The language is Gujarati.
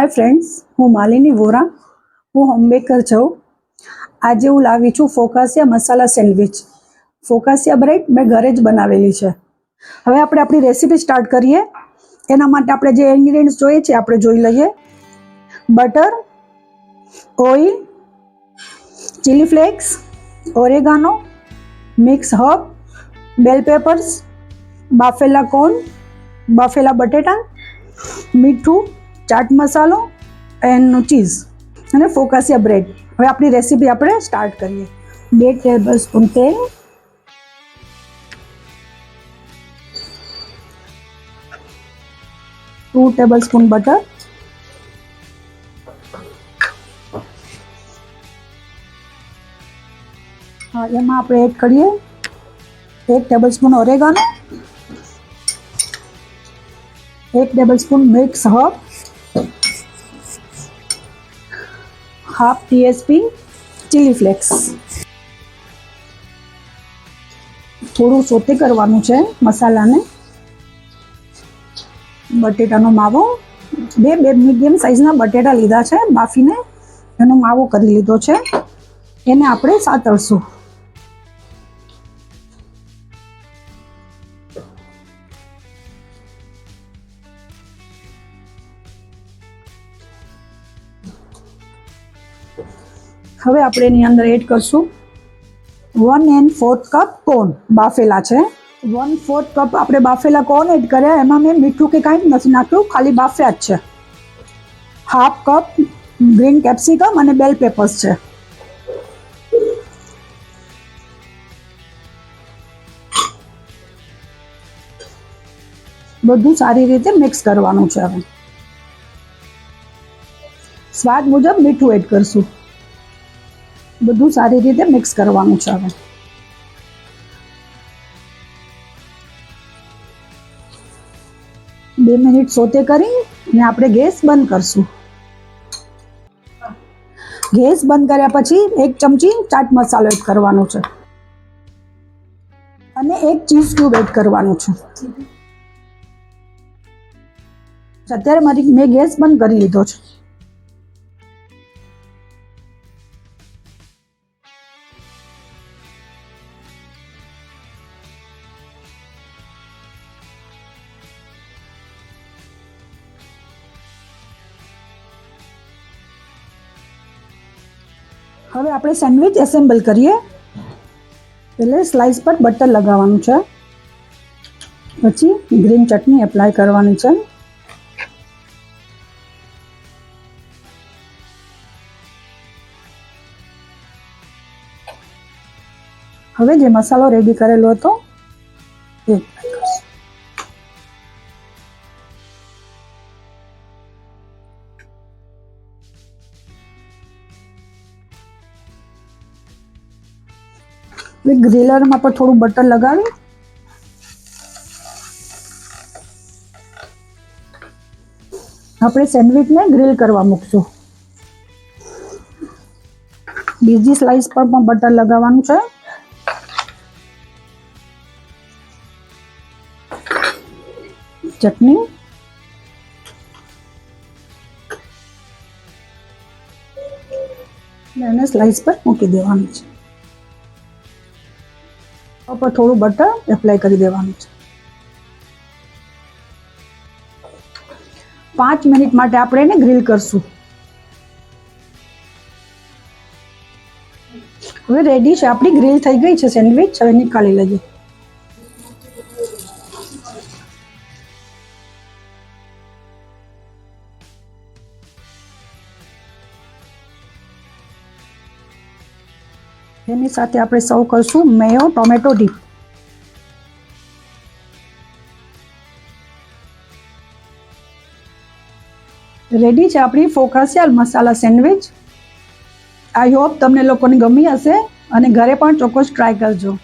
હાય ફ્રેન્ડ્સ હું માલિની વોરા. હું હોમબેકર છું. આજે હું લાવી છું ફોકાસિયા મસાલા સેન્ડવિચ. ફોકાસિયા બ્રેડ મેં ઘરે જ બનાવેલી છે. હવે આપણે આપણી રેસીપી સ્ટાર્ટ કરીએ. એના માટે આપણે જે ઇન્ગ્રીડિયન્ટ્સ જોઈએ છે આપણે જોઈ લઈએ. Butter, oil chilli flakes oregano mix herb bell peppers બાફેલા કોર્ન બાફેલા બટેટા, મીઠું ચાટ મસાલો એન્ડ ચીઝ અને ફોકાસિયા બ્રેડ હવે આપણી રેસીપી આપણે સ્ટાર્ટ કરીએ બે ટેબલ સ્પૂન તેલ ટુ ટેબલ સ્પૂન બટર હા એમાં આપણે એડ કરીએ એક ટેબલ સ્પૂન ઓરેગાનો એક tablespoon mix herb half TSP chilli flakes થોડું સોતે કરવાનું છે મસાલાને. બટેટાનો માવો. બે બે મીડિયમ સાઇઝના બટેટા લીધા છે, બાફીને એનો માવો કરી લીધો છે. એને આપણે સાતળશું. હવે આપણે એની અંદર એડ કરશું. One and fourth cup corn બાફેલા છે. વન ફોર્થ કપ આપણે બાફેલા કોર્ન એડ કર્યા. એમાં મેં મીઠું કે કાંઈ નથી નાખ્યું, ખાલી બાફ્યા જ છે. હાફ કપ ગ્રીન કેપ્સિકમ અને બેલ પેપર્સ છે. બધું સારી રીતે મિક્સ કરવાનું છે હવે. સ્વાદ મુજબ મીઠું એડ કરશું. બધું સારી રીતે મિક્સ કરવાનું છે હવે. બે મિનિટ સોતે કરી અને આપણે ગેસ બંધ કરશું. ગેસ બંધ કર્યા પછી એક ચમચી ચાટ મસાલો એડ કરવાનો છે. અને એક ચીઝ ક્યુબ એડ કરવાનું છે. અત્યારે મારી મેં ગેસ બંધ કરી લીધો છે. હવે આપણે સેન્ડવિચ એસેમ્બલ કરીએ. એટલે સ્લાઇસ પર બટર લગાવવાનું છે. પછી ગ્રીન ચટણી એપ્લાય કરવાની છે. હવે જે મસાલો રેડી કરેલો હતો, એ હવે ગ્રીલરમાં પણ થોડું બટર લગાવી આપણે સેન્ડવિચને ગ્રીલ કરવા મૂકશું. બીજી સ્લાઇસ પર પણ બટર લગાવવાનું છે. ચટણી. એને સ્લાઇસ પર મૂકી દેવાનું છે. ઉપર થોડું બટર એપ્લાય કરી દેવાનું છે. પાંચ મિનિટ માટે આપણે એને ગ્રીલ કરશું. હવે રેડી છે. આપણી ગ્રીલ થઈ ગઈ છે સેન્ડવિચ હવે નીકાળી લઈએ. એની સાથે આપણે સર્વ કરશું મેયો, ટોમેટો ડીપ. રેડી છે આપણી ફોકાસિયાલ મસાલા સેન્ડવિચ? આઈ હોપ તમને લોકોને ગમી હશે અને ઘરે પણ ચોક્કસ ટ્રાય કરજો.